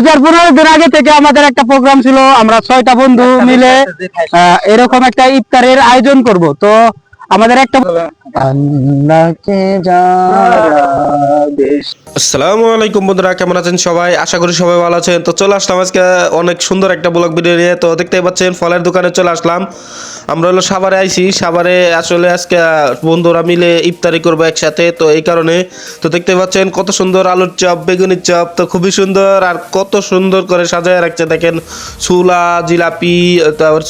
দিন আগে থেকে আমাদের একটা প্রোগ্রাম ছিল আমরা ছয়টা বন্ধু মিলে এরকম একটা ইফতারের আয়োজন করব। তো আমাদের একটা আসসালামু আলাইকুম বন্ধুরা, কেমন আছেন সবাই? আশা করি সবাই ভালো আছেন। তো চলে আসলাম আজকে অনেক সুন্দর একটা ব্লগ ভিডিও নিয়ে। তো দেখতেই পাচ্ছেন, ফলের দোকানে চলে আসলাম। আমরা হলো সাভারে আইছি। সাভারে আসলে আজকে বন্ধুরা মিলে ইফতারি করব একসাথে, তো এই কারণে। তো দেখতে পাচ্ছেন, কত সুন্দর আলুর চপ, বেগুনির চপ, তো খুবই সুন্দর। আর কত সুন্দর করে সাজায় রাখছে, দেখেন, সুলা, জিলাপি, তারপর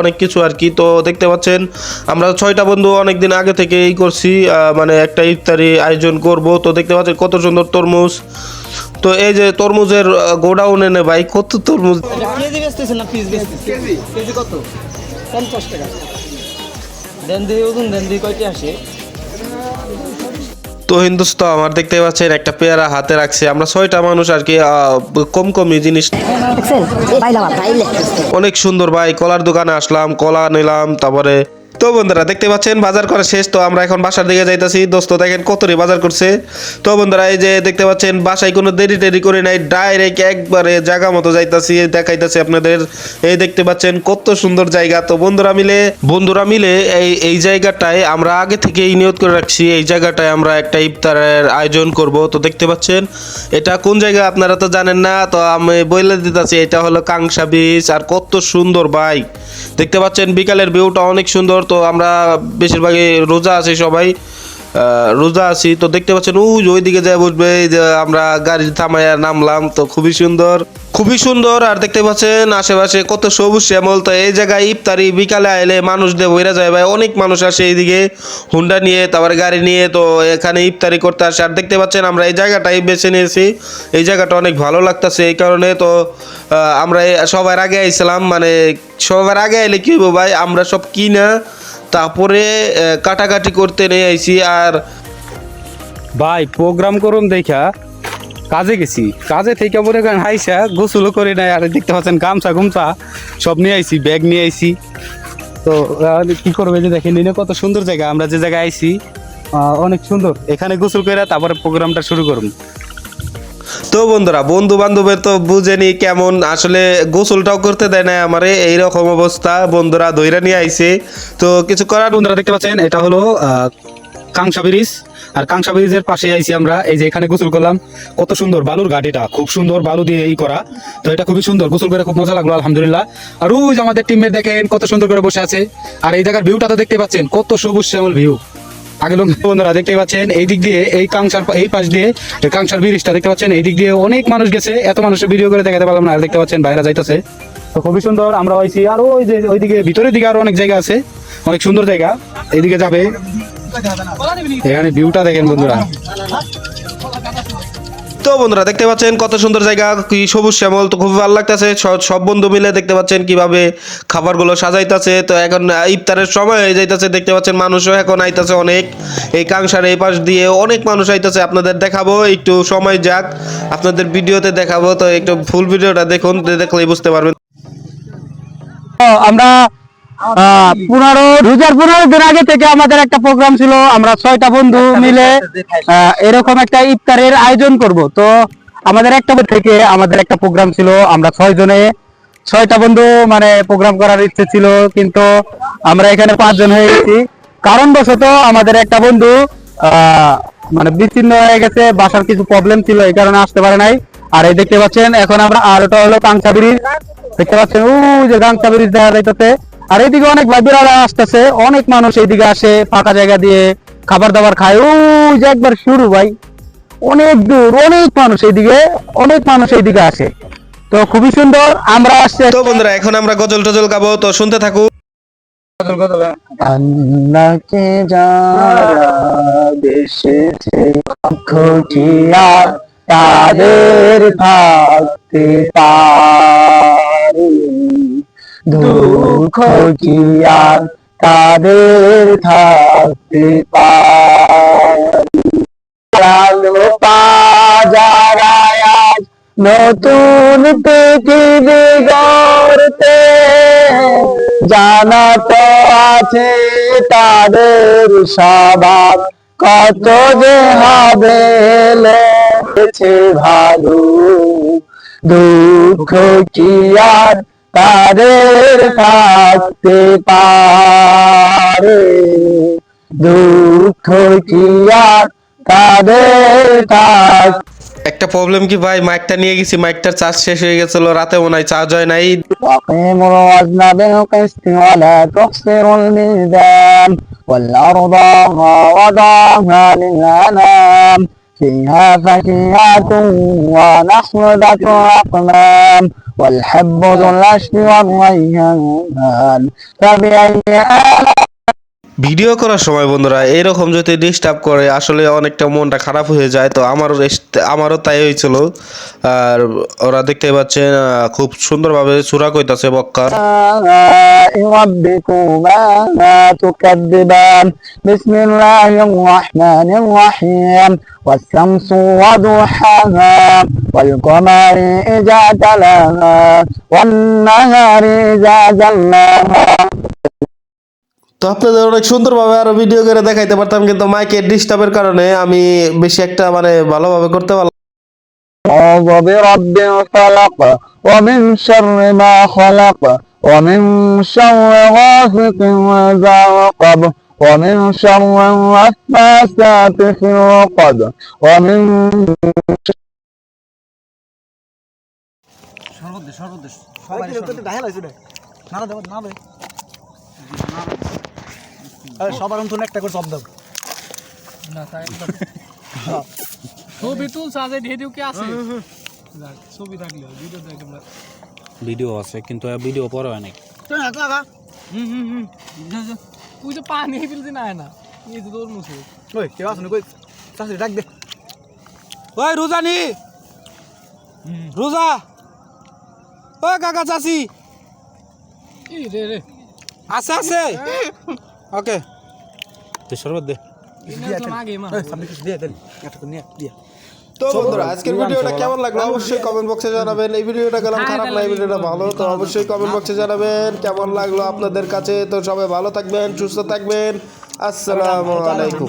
অনেক কিছু আর কি। তো দেখতে পাচ্ছেন, আমরা ছয়টা বন্ধু অনেকদিন আগে থেকে এই করছি মানে একটা ইফতারি আয়োজন করব। তো দেখতে পাচ্ছেন কত সুন্দর তরমুজ। তো এই যে তরমুজের গোডাউন এনে ভাই কত তরমুজ। কেজি বেচতেছে না পিস বেচতেছে কেজি? কেজি কত? পঞ্চাশ টাকা। দেন দিয়ে ওজন দেন দিয়ে কয়টি আসে? তো হিন্দুস্ত আমার দেখতে পাচ্ছেন একটা পেয়ারা হাতে রাখছে। আমরা ছয়টা মানুষ আর কি আহ, কম কমই জিনিস। অনেক সুন্দর ভাই কলার দোকানে আসলাম কলা নিলাম তারপরে তো বন্ধুরা, দেখতে পাচ্ছেন, বাজার করা শেষ। তো আমরা এখন বাসার দিকে যাইতাছি। দোস্ত, দেখেন কতরি বাজার করছে। তো বন্ধুরা, এই যে দেখতে পাচ্ছেন, বাসায় কোনো দেরি টেরি করে নাই ডাইরেক্ট একবারে জায়গা মতো যাইতাছি, দেখাইতাছি আপনাদের। এই দেখতে পাচ্ছেন, কত সুন্দর জায়গা। তো বন্ধুরা মিলে বন্ধুরা মিলে এই এই জায়গাটায় আমরা আগে থেকেই নিয়ত করে রাখছি। এই জায়গাটায় আমরা একটা ইফতারের আয়োজন করব। তো দেখতে পাচ্ছেন, এটা কোন জায়গা আপনারা তো জানেন না। তো আমি বলে দিতেছি, এটা হলো কাংসা বিচ আর কত সুন্দর বাইক দেখতে পাচ্ছেন, বিকালের ভিউটা অনেক সুন্দর। তো আমরা বেশিরভাগই রোজা আছি সবাই। রোজা আছি, তো দেখতে পাচ্ছেন ওই ওইদিকে যায় বসবে যে আমরা গাড়ি থামাইয়া নামলাম, তো খুবই সুন্দর খুবই সুন্দর, আর দেখতে পাচ্ছেন আশেপাশে কত সবুজ শ্যামল, তো এই জায়গায় ইফতারি, বিকালে আইলে মানুষ দিয়ে বইরা যায় ভাই, অনেক মানুষ আসে এইদিকে, হুন্ডা নিয়ে, তারপরে গাড়ি নিয়ে, তো এখানে ইফতারি করতে আসে, আর দেখতে পাচ্ছেন আমরা এই জায়গাটাই বেছে নিয়েছি, এই জায়গাটা অনেক ভালো লাগতেছে, এই কারণে তো আমরা সবার আগে আইছিলাম মানে সবার আগে আইলে কি ভাই, আমরা সব কিনা তারপরে কাটাকাটি করতে নিয়ে আইছি আর ভাই প্রোগ্রাম করুন দেখা। কাজে গেছি। কাজে থেকে করেন হাইসা গোসল করে নাই, আর দেখতে পাচ্ছেন গামছা গুমছা সব নিয়ে আইছি ব্যাগ নিয়ে আইছি। তো কি করবে যে দেখেন, এনে কত সুন্দর জায়গা। আমরা যে জায়গায় আইছি অনেক সুন্দর। এখানে গোসল করে তারপরে প্রোগ্রামটা শুরু করুন। তো বন্ধুরা বন্ধু বান্ধবের তো বুঝেনি কেমন আসলে গোসলটাও করতে দেয় না আমারে, এইরকম অবস্থা বন্ধুরা ধৈরা নিয়ে আইছে। তো কিছু করার বন্ধুরা দেখতে পাচ্ছেন, এটা হলো কাংসা ব্রিজ। আর কাংসা ব্রিজের পাশে আইছি আমরা, এই যে এখানে গোসল করলাম। কত সুন্দর বালুর ঘাট এটা, খুব সুন্দর বালু দিয়ে এই করা। তো এটা খুবই সুন্দর, গোসল করে খুব মজা লাগল, আলহামদুলিল্লাহ। আর ওই আমাদের টিমমেট দেখেন, কত সুন্দর করে বসে আছে। আর এই জায়গার ভিউটা তো দেখতে পাচ্ছেন, কত সবুজ শ্যামল ভিউ আগে বন্ধুরা দেখতে পাচ্ছেন, এই দিক দিয়ে, এই কাংসার এই পাশ দিয়ে কাংসার ব্রিজটা দেখতে পাচ্ছেন, এই দিক দিয়ে অনেক মানুষ গেছে, এত মানুষের ভিডিও করে দেখাতে পারলাম না, আর দেখতে পাচ্ছেন বাইরে যাইতেছে। তো খুবই সুন্দর, আমরা হয়েছি আর ওই যে ওইদিকে ভিতরের দিকে আরও অনেক জায়গা আছে, অনেক সুন্দর জায়গা, এইদিকে যাবে। এখানে ভিউটা দেখেন বন্ধুরা। তো বন্ধুরা দেখতে পাচ্ছেন কত সুন্দর জায়গা, কি সবুজ শ্যামল, তো খুব ভালো লাগতেছে। সব বন্ধু মিলে দেখতে পাচ্ছেন কীভাবে খাবারগুলো সাজাইতেছে। তো এখন ইফতারের সময় হয়ে যাইতেছে, দেখতে পাচ্ছেন মানুষও এখন আইতাছে অনেক। এই কাংসার এই পাশ দিয়ে অনেক মানুষ আইতাছে, আপনাদের দেখাবো, একটু সময় যাক, আপনাদের ভিডিওতে দেখাবো। তো একটু ফুল ভিডিওটা দেখুন দেখলেই বুঝতে পারবেন। আমরা পনেরো রোজার পনেরো দিন আগে থেকে আমাদের একটা প্রোগ্রাম ছিল আমরা ছয়টা বন্ধু মিলে এরকম একটা ইফতারের আয়োজন করব। তো আমাদের একটা থেকে আমাদের একটা প্রোগ্রাম ছিল আমরা ছয় জনে ছয়টা বন্ধু মানে প্রোগ্রাম করার ইচ্ছে ছিল কিন্তু আমরা এখানে পাঁচজন হয়ে গেছি। কারণবশত আমাদের একটা বন্ধু আহ, মানে বিচ্ছিন্ন হয়ে গেছে বাসার কিছু প্রবলেম ছিল এই কারণে আসতে পারে নাই। আর এই দেখতে পাচ্ছেন এখন আমরা আর ওটা হলো কাংসা ব্রিজ দেখতে পাচ্ছেন ও যে গাংসা ব্রিজ দেখা যাইতেছে। আর এইদিকে অনেক ভাইবিরারা আসতেছে অনেক মানুষ এইদিকে আসে ফাঁকা জায়গা দিয়ে খাবার দাবার খায়। ও যে একবার শুরু ভাই অনেক দূর অনেক মানুষ এইদিকে অনেক মানুষ এইদিকে আসে। তো খুবই সুন্দর আমরা আসছি তো বন্ধুরা এখন আমরা গজল টজল গাবো তো শুনতে থাকুন আল্লাহকে যারা তাদের থাকতে পারে? দুঃখ জিয়া তাদের থাকতে নতুন পৃথিবী গড়তে জানা তো আছে তাদের স্বভাব কত যে হবে ভালো। দুঃখ কি আর তাদের থাকতে পারে দুঃখ কি আর তাদের থাক একটা প্রবলেম কি ভাই মাইকটা নিয়ে গেছি মাইকটার চার্জ শেষ হয়ে গেছিল রাতে মনে হয় চার্জ হয় নাই وأقيموا الوزن بالقسط ولا تخسروا الميزان والأرض وضعها للأنام فيها فاكهة ونخل ذات أقلام والحب ذو العشب والريحان. فبأي آلاء ভিডিও করার সময় বন্ধুরা এরকম যদি ডিস্টার্ব করে আসলে অনেকটা মনটা খারাপ হয়ে যায় তো আমারও রেস- আমারও তাই হয়েছিল আর ওরা দেখতে পাচ্ছেন আহ, খুব সুন্দরভাবে সুরা কইতাছে বক্কার ربكما تكذبان بسم الله الرحمن الرحيم والشمس وضحاها والقمر إذا تلاها والنهار إذا جلاها তো আপনাদের অনেক সুন্দরভাবে আরো ভিডিও করে দেখাইতে পারতাম কিন্তু মাইকের ডিস্টার্বের কারণে আমি বেশি একটা মানে ভালোভাবে করতে পারলাম أعوذ برب الفلق ومن شر ما خلق ومن شر غاسق إذا وقب ومن شر النفاثات في العقد ومن সর্বদেশ সর্বদেশ সবাই দেখা লাগছে রে না দেব না দে সবার একটা করে শব্দ। না তাই ছবি তুলছ আজ ভিডিও কি আছে? ছবি থাকলে ভিডিও দেখে আমরা ভিডিও আছে কিন্তু ভিডিও পরে হয় নাই। তুই হাত লাগা হুম হুম হুম। তুই তো পানি না না। এই তো তোর মুছে। ওই কেউ আসুন কই চাষি ডাক দে। ওই রোজানি। রোজা। ওই কাকা চাচি। এই রে রে। আছে আছে। ওকে। দে শরবত দে। তো বন্ধুরা আজকের ভিডিওটা কেমন লাগল? অবশ্যই কমেন্ট বক্সে জানাবেন। এই ভিডিওটা গেলাম খারাপ না এই ভিডিওটা ভালো তো অবশ্যই কমেন্ট বক্সে জানাবেন। কেমন লাগল আপনাদের কাছে? তো সবাই ভালো থাকবেন সুস্থ থাকবেন। আসসালামু আলাইকুম।